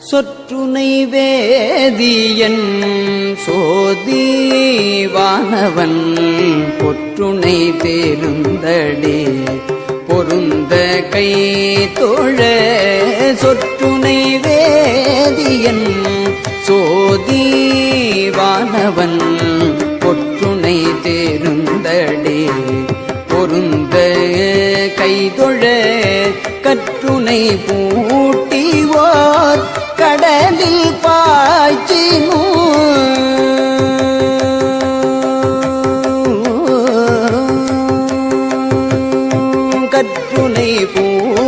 சொற்றுனை வேதியன் சோதீவானவன் பொற்றுனை தேருந்தடே. பொருந்த கை தோழ சொற்றுனை வேதியன் சோதீவானவன் பொற்றுனை தேருந்தடே. பொருந்த கைதொழ கற்றுனை பூ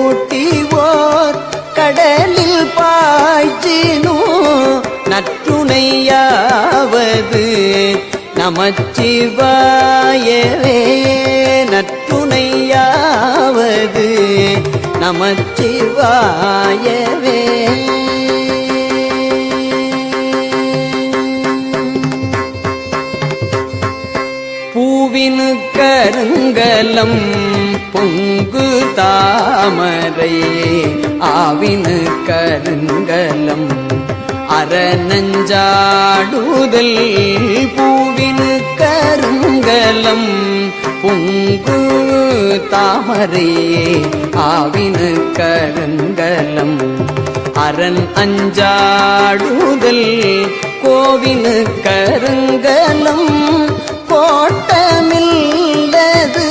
பூட்டிவோர் கடலில் பாய்ச்சினோ நற்றுணையாவது நமச்சிவாயவே நற்றுணையாவது நமச்சிவாயவே. பூவினு கருங்கலம் பொங்கு தாமரை ஆவினு கருங்கலம் அறநஞ்சாடுதல் பூவினு கருங்கலம் பொங்கு தாமரையே ஆவினு கருங்கலம் அரண் அஞ்சாடுதல் கோவினு கருங்கலம் கோட்டமில்லது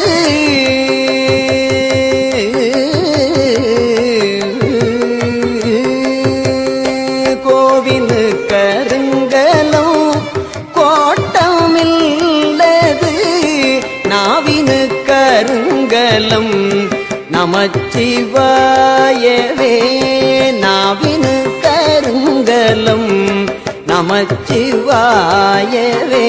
கோவில் கருங்கலம் கோட்டமில்லது. நாவினு கருங்கலம் நமச்சிவாயவே. நாவினு கருங்கலம் நமச்சிவாயவே.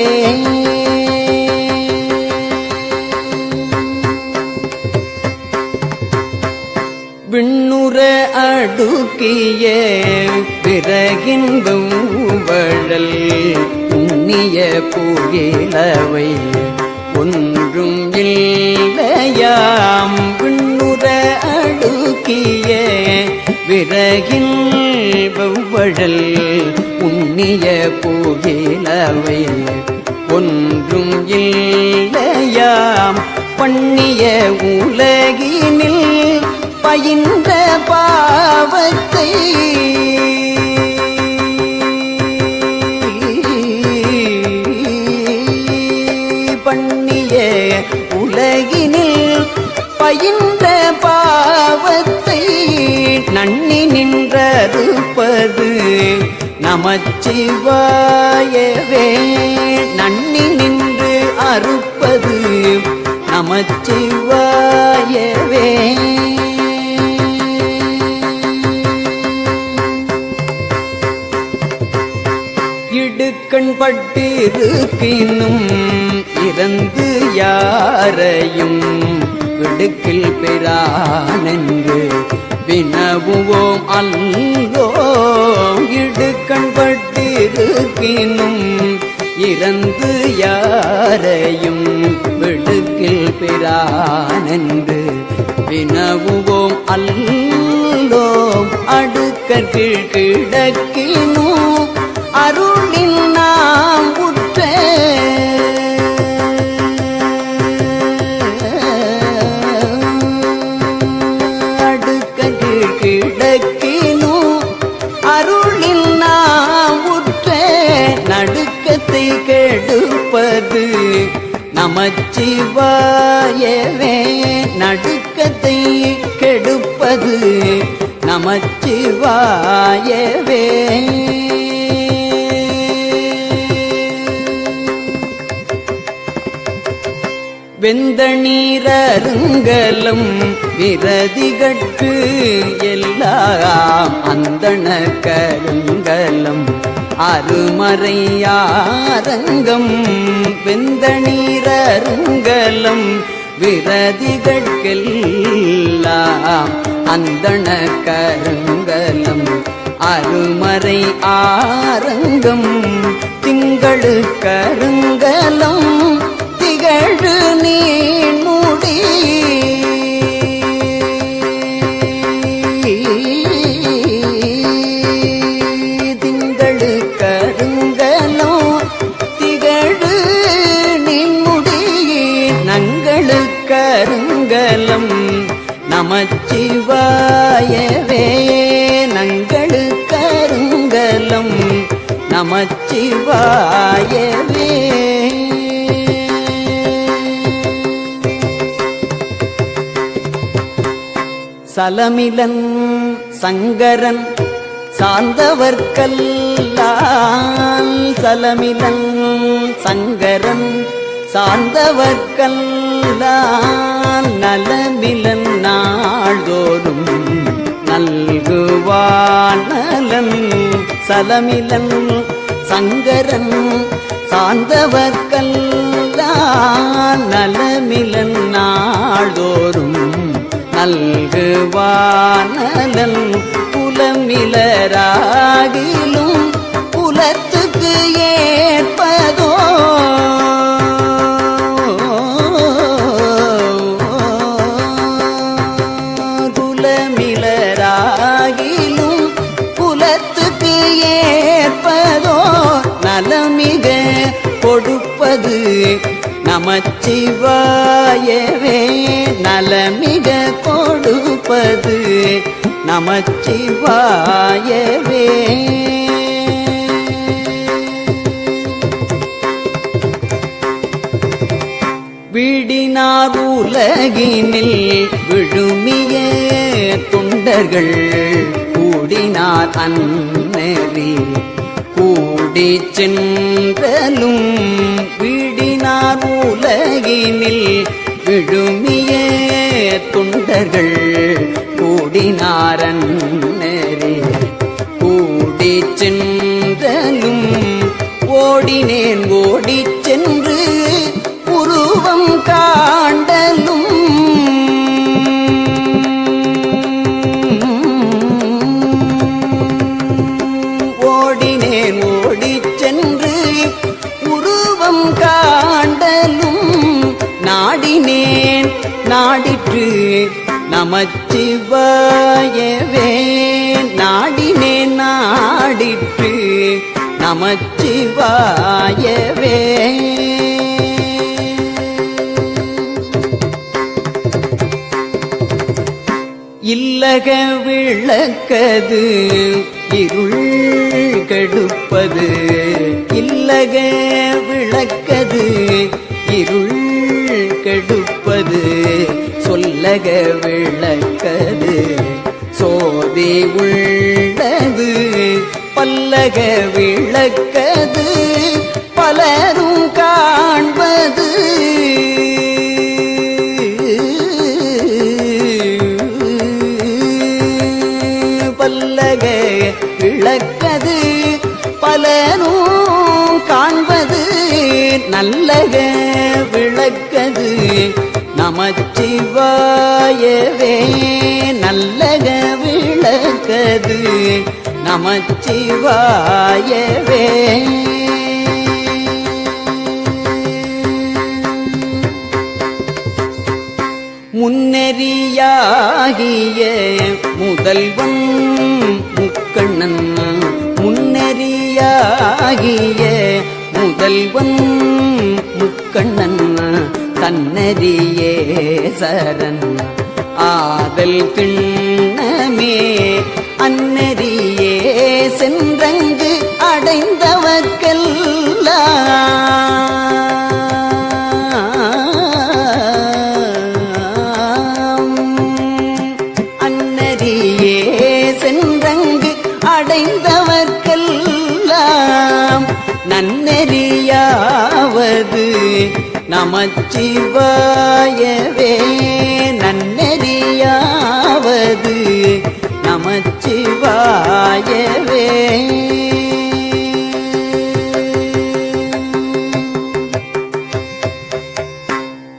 அடுக்கிய பிறகின்பம் வழல் உண்ணிய புயலவை ஒன்றும் இல்லையாம். விண்ணுற அடுக்கிய விறகின் வழல் உண்ணிய புயலவை ஒன்றும் இல்லையாம். பண்ணிய உலகினில் பயின்ற பாவத்தை. பண்ணிய உலகினில் பயின்ற பாவத்தை. நன்னி நின்றறுப்பது நமச்சிவாயவே. நன்னி நின்று அறுப்பது நமச்சிவாயவே. இடுக்கண் பட்டிருக்கினும் இறந்து யாரையும் விடுக்கில் பெறானென்று வினவுவோம் அல்லோ இடுக்கண் பட்டிருக்கினும் இறந்து யாரையும் விடுக்கில் பெறானென்று வினவுவோம் அல்லோம் அடுக்கற்கீழ் கிடக்கினும் அருளின் கெடுப்பது நமச்சிவாயவே. வெந்த நீரருங்கலும் விரதிகட்கு எல்லாம் அந்தண கருங்கலம் அருமறையாரங்கம். வெந்த நீரருங்கலம் விரதிகட்கெல்லாம் அந்தன கருங்கலம் அருமறை ஆரங்கம் திங்களு கருங்கலம் திகழு நீ முடி கருங்கலம் நமச்சிவாயவே. சலமிலன் சங்கரன் சார்ந்தவர்கல்லால் சலமிலன் சங்கரன் சார்ந்தவர்கல்லால் நலமிலன் நாள்தோறும் நல்குவான் நலன். சலமிலன் சங்கரன் சார்ந்தவர்க்கல்லால் நலமிலன் நாள்தோறும் நல்குவானலன் புலமிலராகிலும் நமச்சிவாயவே நலமிக கொடுப்பது நமச்சிவாயவே. விடினார் உலகினில் விழுமிய தொண்டர்கள் கூடினார் அன்னறி கூடி சென்றலும் விடினார் உலகினில் விழுமிய துண்டர்கள் கூடினாரன் கூடி சென்றலும் ஓடினேன் ஓடி நமச்சிவாயவே நாடினே நாடிற்று. நமச்சிவாயவே இல்லக விளக்கது இருள் கடுப்பது. இல்லக விளக்கது இருள் கடுப்பது. விலக விளக்கது. சோதி உள்ளது பல்லக விளக்கது பலரும் காண்பது. பல்லக விளக்கது பலரும் காண்பது. நல்லக விளக்கது நமச்சிவாயவே நல்லக விளக்கது. நமச்சிவாயவே. முன்னெறியாகிய முதல்வன் முக்கண்ணன். முன்னெறியாகிய முதல்வன் முக்கண்ணன். தன்னறியே சரண். ஆதல் கிண்ணமே அன்னதியே சென்றங்கு அடைந்தவர்க்கெல்லாம். நமச்சிவாயவே நன்னெறியாவது நமச்சிவாயவே.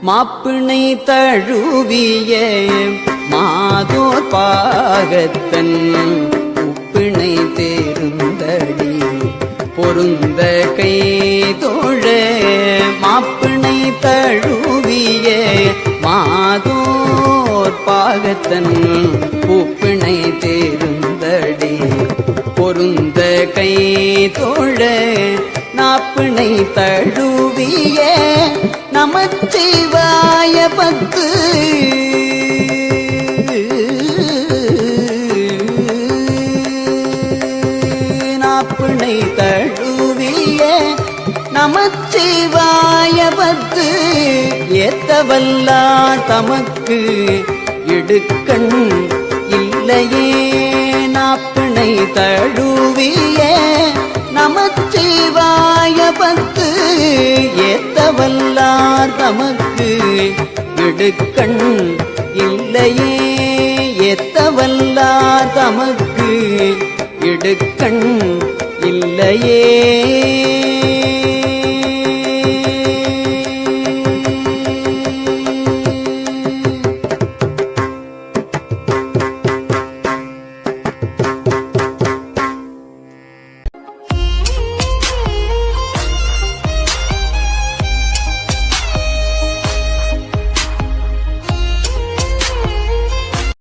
மாப்பிணை தழுவிய மாதோ பாகத்தன் பொருந்த கை தோழ மாப்பிணை தழுவிய மாதோர் பாகத்தன் பூப்பிணை தேருந்தடி. பொருந்த கை தோழ நாப்பிணை தழுவிய நமச்சிவாய பத்து ஏத்தவல்லார் தமக்கு எடுக்கண் இல்லையே. நாப்பிணை தழுவிய நமச்சிவாய பத்து ஏத்த ஏத்தவல்லார் தமக்கு எடுக்கண் இல்லையே. ஏத்த ஏத்தவல்லார் தமக்கு எடுக்கண் இல்லையே.